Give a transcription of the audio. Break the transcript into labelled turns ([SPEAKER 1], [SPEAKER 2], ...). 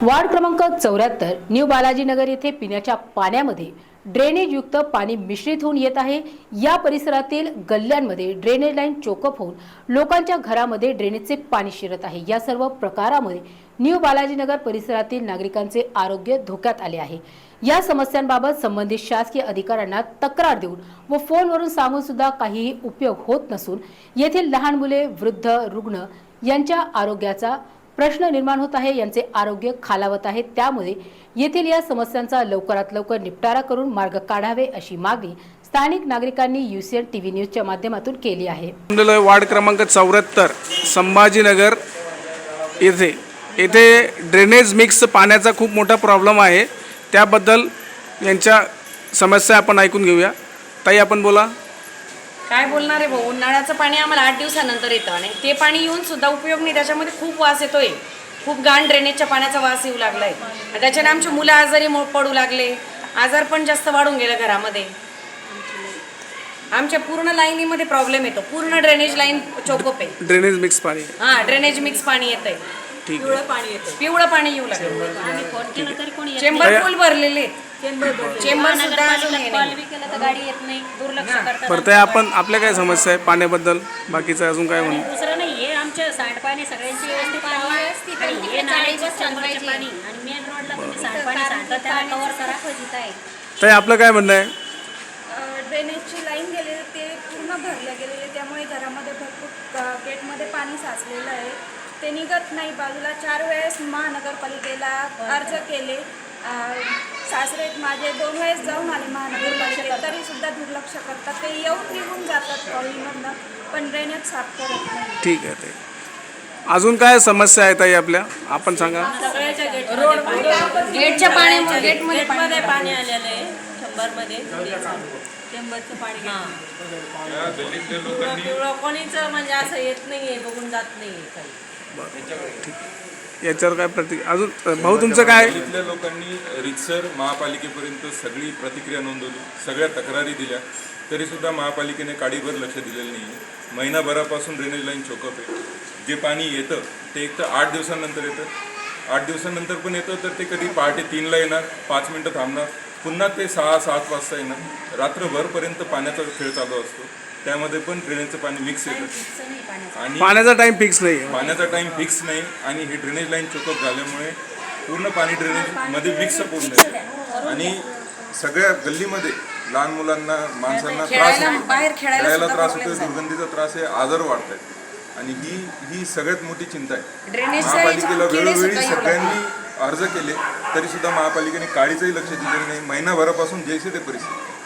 [SPEAKER 1] Ward क्रमांक चौऱ्याहत्तर new Balajinagar येथे पिण्याच्या पाण्यामध्ये ड्रेनेजयुक्त पाणी मिश्रित होऊन येत आहे. या परिसरातील गल्ल्यांमध्ये ड्रेनेज लाईन चोकअप होऊन लोकांच्या घरामध्ये ड्रेनेजचे पाणी शिरत आहे. या सर्व प्रकारामुळे न्यू बालाजीनगर परिसरातील नागरिकांचे आरोग्य धोक्यात आले आहे. या समस्यांबाबत संबंधित शासकीय अधिकाऱ्यांना तक्रार देऊन व फोनवरून सांगून सुद्धा काहीही उपयोग होत नसून येथील लहान मुले वृद्ध रुग्ण यांच्या आरोग्याचा प्रश्न निर्माण होत आहे यांचे आरोग्य खालावत आहे. त्यामुळे येथील या समस्यांचा लवकरात लवकर निपटारा करून मार्ग काढावे अशी मागणी स्थानिक नागरिकांनी युसीएन टीव्ही न्यूजच्या माध्यमातून केली आहे.
[SPEAKER 2] वार्ड क्रमांक चौऱ्याहत्तर संभाजीनगर येथे येथे ड्रेनेज मिक्स पाण्याचा खूप मोठा प्रॉब्लेम आहे. त्याबद्दल यांच्या समस्या आपण ऐकून घेऊया. ताई आपण बोला.
[SPEAKER 3] काय बोलणार आहे भाऊ? उन्हाळ्याचं पाणी आम्हाला आठ दिवसानंतर येतं आणि ते पाणी येऊन सुद्धा उपयोग नाही. त्याच्यामध्ये खूप वास येतोय. खूप घाण ड्रेनेजच्या पाण्याचा वास येऊ लागलाय. आणि त्याच्याने आमची मुलं आजारी पडू लागले. आजार पण जास्त वाढून गेलं घरामध्ये. आमच्या पूर्ण लाईनीमध्ये प्रॉब्लेम येतो. पूर्ण ड्रेनेज लाईन चोकोप आहे.
[SPEAKER 2] ड्रेनेज मिक्स पाणी.
[SPEAKER 3] हा ड्रेनेज मिक्स पाणी येतंय.
[SPEAKER 2] ठीक आहे.
[SPEAKER 3] पिवळं पाणी येऊ लागलं. चेंबर फुल भरलेले चेंबर सुद्धा अजून हे नाही.
[SPEAKER 4] गाडी येत नाही दुर्लक्ष करतात
[SPEAKER 2] बरं ताई आपण आपल्या काय समस्या आहे? पाण्याबद्दल बाकीचं अजून काय म्हणू
[SPEAKER 4] दुसरं नाही हे आमच्या सांडपाणी सगळ्यांची व्यवस्थित आहे. आणि हे पाणी. आणि मेन रोडला तुम्ही सांडपाणी सांडता त्याला कव्हर करा.
[SPEAKER 2] ताई आपलं काय म्हणणं आहे?
[SPEAKER 5] ड्रेनेजची लाईन गेलेली ते पूर्ण भरले गेलेले त्यामुळे घरामध्ये भरपूर गेटमध्ये पाणी साचलेलं आहे. ते निघत नाही. बाजूला चार वेळेस महानगरपालिकेला अर्ज केले. सासरे माझे दोन वेळेस जाऊन आले महानगरपालिकेत तरी सुद्धा दुर्लक्ष करतात. ते येऊन निघून जातात कॉलनीमधनं पण ड्रेनेज साफ करत नाही.
[SPEAKER 2] ठीक आहे ताई अजून काय समस्या आहे ताई आपल्या? आपण सांगा.
[SPEAKER 3] गेटच्या पाण्यामुळे गेटमध्ये पाणी
[SPEAKER 6] पाणी आलेलं आहे. शंभरमध्ये. शंभरचं पाणी पिवळं पिवळं कोणीच म्हणजे असं येत नाहीये बघून जात नाहीये काही.
[SPEAKER 2] याच्यावर काय प्रति अजून भाऊ तुमचं काय?
[SPEAKER 7] इथल्या लोकांनी रितसर महापालिकेपर्यंत सगळी प्रतिक्रिया नोंदवली सगळ्या तक्रारी दिल्या. तरी सुद्धा महापालिकेने काडीभर लक्ष दिलेलं नाही आहे महिनाभरापासून ड्रेनेज लाईन चोकअप आहे. जे पाणी येतं ते एक तर आठ दिवसांनंतर येतं. आठ दिवसांनंतर पण येतं तर ते कधी पहाटे तीनला येणार पाच मिनटं थांबणार. पुन्हा ते सहा सात वाजता येणार रात्रभरपर्यंत पाण्याचा खेळ चालू असतो. त्यामध्ये पण ड्रेनेजचं पाणी मिक्स येतं. आणि
[SPEAKER 2] पाण्याचा टाइम फिक्स नाही. आहे
[SPEAKER 7] पाण्याचा टाइम फिक्स नाही आणि ही ड्रेनेज लाईन चोकअप झाल्यामुळे पूर्ण पाणी ड्रेनेजमध्ये मिक्स होऊन जाते. आणि सगळ्या गल्लीमध्ये लहान मुलांना माणसांना त्रास
[SPEAKER 3] खेळायला-
[SPEAKER 7] त्रास होतो दुर्गंधीचा त्रास आहे आजार वाढत आहेत आणि ही ही सगळ्यात मोठी चिंता आहे. महापालिकेला वेळोवेळी सगळ्यांनी अर्ज केले तरीसुद्धा महापालिकेने काळीचंही लक्ष दिलेलं नाही. महिनाभरापासून जैसे ते परिस्थिती